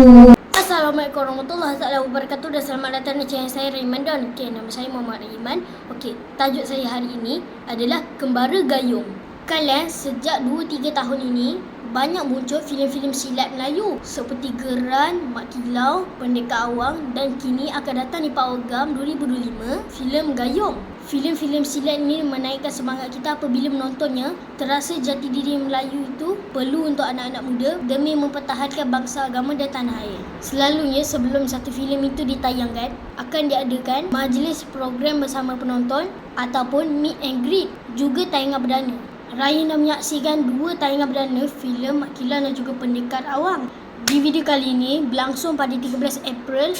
Assalamualaikum warahmatullahi wabarakatuh dan selamat datang di channel saya Raiman Don. Okey, nama saya Muhammad Raiman. Okey, tajuk saya hari ini adalah Kembara Gayung. Kalian sejak 2-3 tahun ini banyak muncul filem-filem silat Melayu seperti Geran, Mak Kilau, Pendekar Awang dan kini akan datang di pawagam Gam 2025 filem Gayung. Filem-filem silat ini menaikkan semangat kita apabila menontonnya. Terasa jati diri Melayu itu perlu untuk anak-anak muda demi mempertahankan bangsa agama dan tanah air. Selalunya sebelum satu filem itu ditayangkan, akan diadakan majlis program bersama penonton ataupun meet and greet juga tayangan perdana. Raya nak menyaksikan dua tayangan perdana filem Mak Kilau dan juga Pendekar Awang. Di video kali ini berlangsung pada 13 April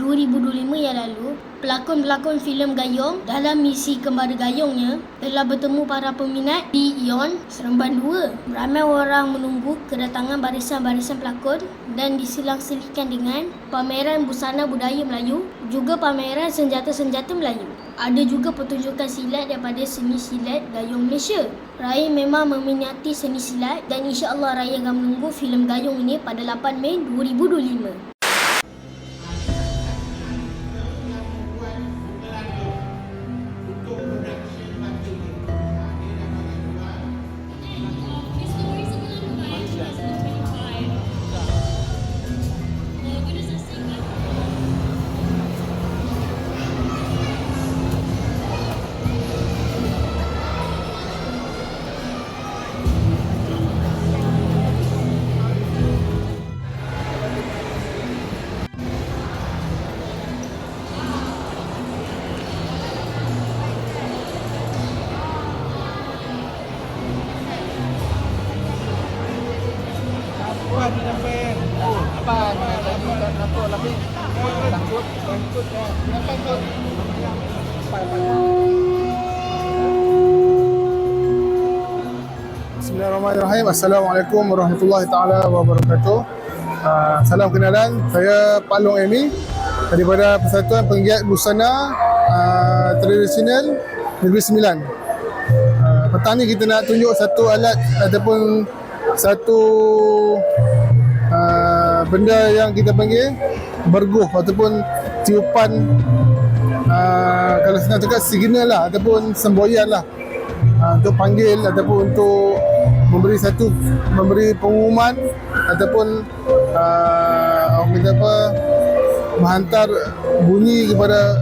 2025 yang lalu, pelakon-pelakon filem Gayung dalam misi Kembara Gayungnya telah bertemu para peminat di Ion Seremban 2. Ramai orang menunggu kedatangan barisan-barisan pelakon dan diselang-selihkan dengan pameran busana budaya Melayu, juga pameran senjata-senjata Melayu. Ada juga pertunjukan silat daripada seni silat Gayung Malaysia. Raya memang meminati seni silat dan insya-Allah Raya akan menunggu filem Gayung ini pada 8 Mei 2025. Apa ni sampai? Apa sampai dan apa lagi? Takut, takut ya. Kenapa? Apa apa? Bismillahirrahmanirrahim. Assalamualaikum warahmatullahi taala wabarakatuh. Uh, salam kenalan. Saya Pak Long Amy daripada Persatuan Penggiat Busana uh, Tradisional Negeri Sembilan. Uh, petang ni kita nak tunjuk satu alat ataupun satu uh, benda yang kita panggil berguh ataupun tiupan uh, kalau senang cakap signal lah ataupun semboyan lah uh, untuk panggil ataupun untuk memberi satu memberi pengumuman ataupun uh, orang kata apa menghantar bunyi kepada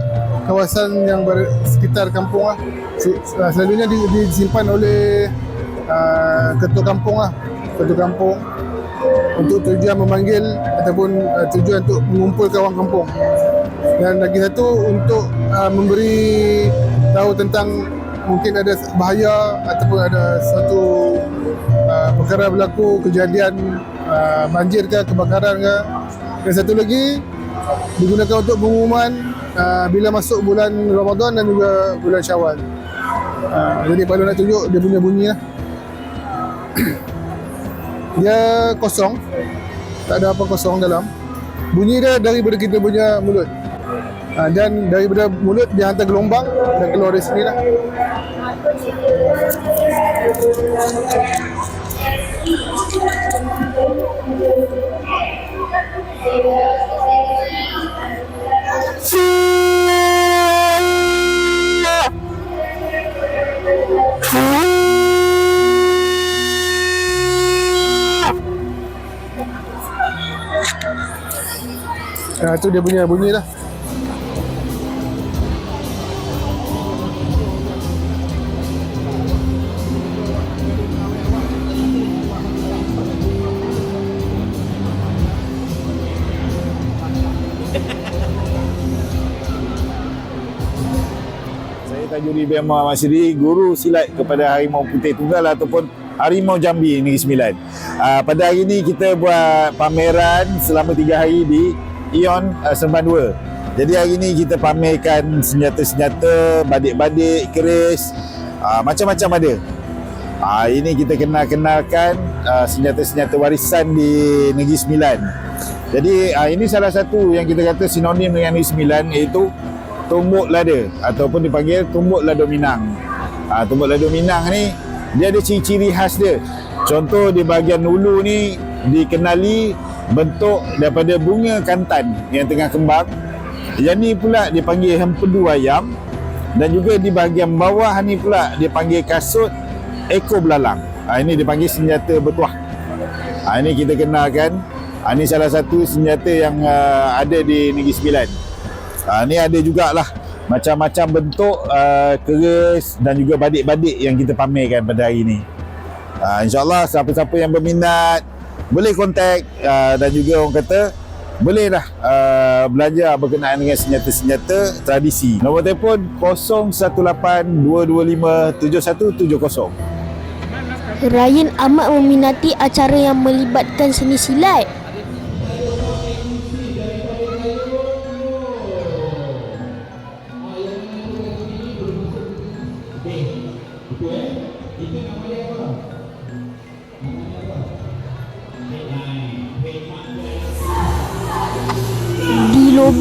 kawasan yang bersekitar kampung lah. Uh, Selalunya di- disimpan oleh uh, ketua kampung lah, ketua kampung untuk tujuan memanggil ataupun uh, tujuan untuk mengumpulkan orang kampung. Dan lagi satu untuk uh, memberi tahu tentang mungkin ada bahaya ataupun ada satu uh, perkara berlaku kejadian uh, banjir ke kebakaran ke. Dan satu lagi digunakan untuk pengumuman uh, bila masuk bulan Ramadan dan juga bulan Syawal. Uh, jadi kalau nak tunjuk dia punya bunyi lah. dia kosong. Tak ada apa kosong dalam. Bunyi dia daripada kita punya mulut. Ha, dan daripada mulut dia hantar gelombang dan keluar dari sini lah. Ha, tu dia punya bunyi lah. Tajuri Muhammad Masri, guru silat kepada Harimau Putih Tunggal ataupun Harimau Jambi Negeri Sembilan. Uh, pada hari ini kita buat pameran selama tiga hari di Ion uh, Seremban 2. Jadi hari ini kita pamerkan senjata-senjata, badik-badik, keris, uh, macam-macam ada. Uh, ini kita kenal-kenalkan uh, senjata-senjata warisan di Negeri Sembilan. Jadi uh, ini salah satu yang kita kata sinonim dengan Negeri Sembilan iaitu tumbuk lada ataupun dipanggil tumbuk lada Minang. Ha, tumbuk lada Minang ni dia ada ciri-ciri khas dia. Contoh di bahagian hulu ni dikenali bentuk daripada bunga kantan yang tengah kembang Yang ni pula dia panggil hempedu ayam dan juga di bahagian bawah ni pula dia panggil kasut ekor belalang. Ha, ini dia panggil senjata bertuah. Ha, ini kita kenalkan. Ha, ini salah satu senjata yang uh, ada di Negeri Sembilan. Ha, ini ada jugalah macam-macam bentuk uh, keris dan juga badik-badik yang kita pamerkan pada hari ini. Uh, InsyaAllah siapa-siapa yang berminat boleh kontak uh, dan juga orang kata boleh dah uh, belajar berkenaan dengan senjata-senjata tradisi. Nombor telefon 018-225-7170. Ryan amat meminati acara yang melibatkan seni silat. Di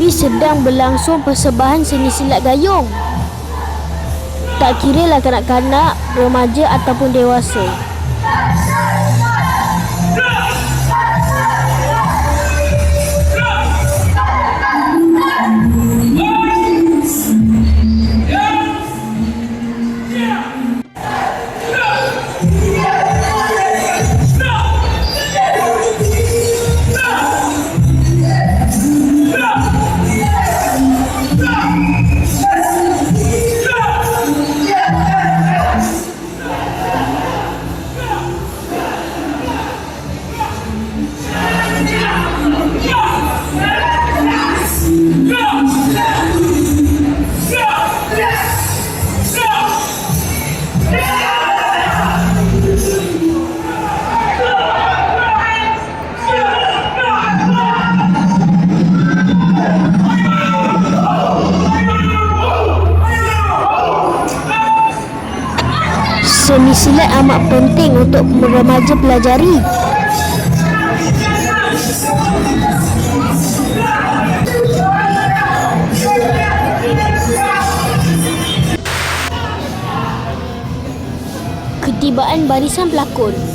lobi sedang berlangsung persembahan seni silat gayung. Tak kira lah kanak-kanak, remaja ataupun dewasa. Seni silat amat penting untuk remaja pelajari. Ketibaan barisan pelakon.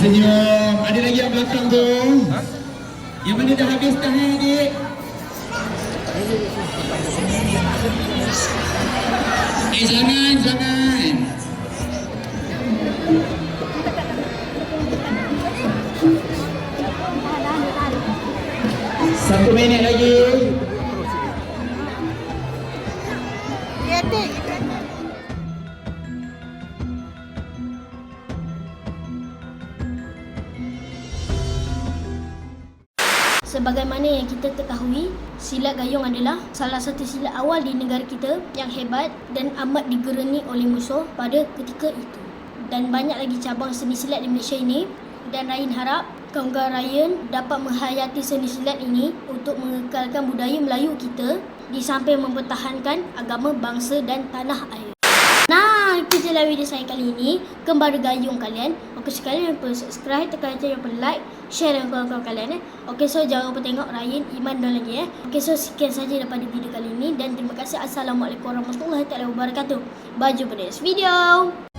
Senyum. Ada lagi yang belakang tu. Yang mana dah habis dah eh, adik? Eh, jangan. Sebagaimana yang kita ketahui, silat gayung adalah salah satu silat awal di negara kita yang hebat dan amat digeruni oleh musuh pada ketika itu. Dan banyak lagi cabang seni silat di Malaysia ini dan Ryan harap kaum-kaum Ryan dapat menghayati seni silat ini untuk mengekalkan budaya Melayu kita di samping mempertahankan agama bangsa dan tanah air. Nah, itu je lah video saya kali ini. Kembali gayung kalian. Okey, sekali lupa subscribe, tekan je lupa like, share dengan kawan-kawan kalian eh. Okey, so jangan lupa tengok Ryan Iman dan lagi eh. Okey, so sekian saja daripada video kali ini dan terima kasih. Assalamualaikum warahmatullahi wabarakatuh. Baju pada next video.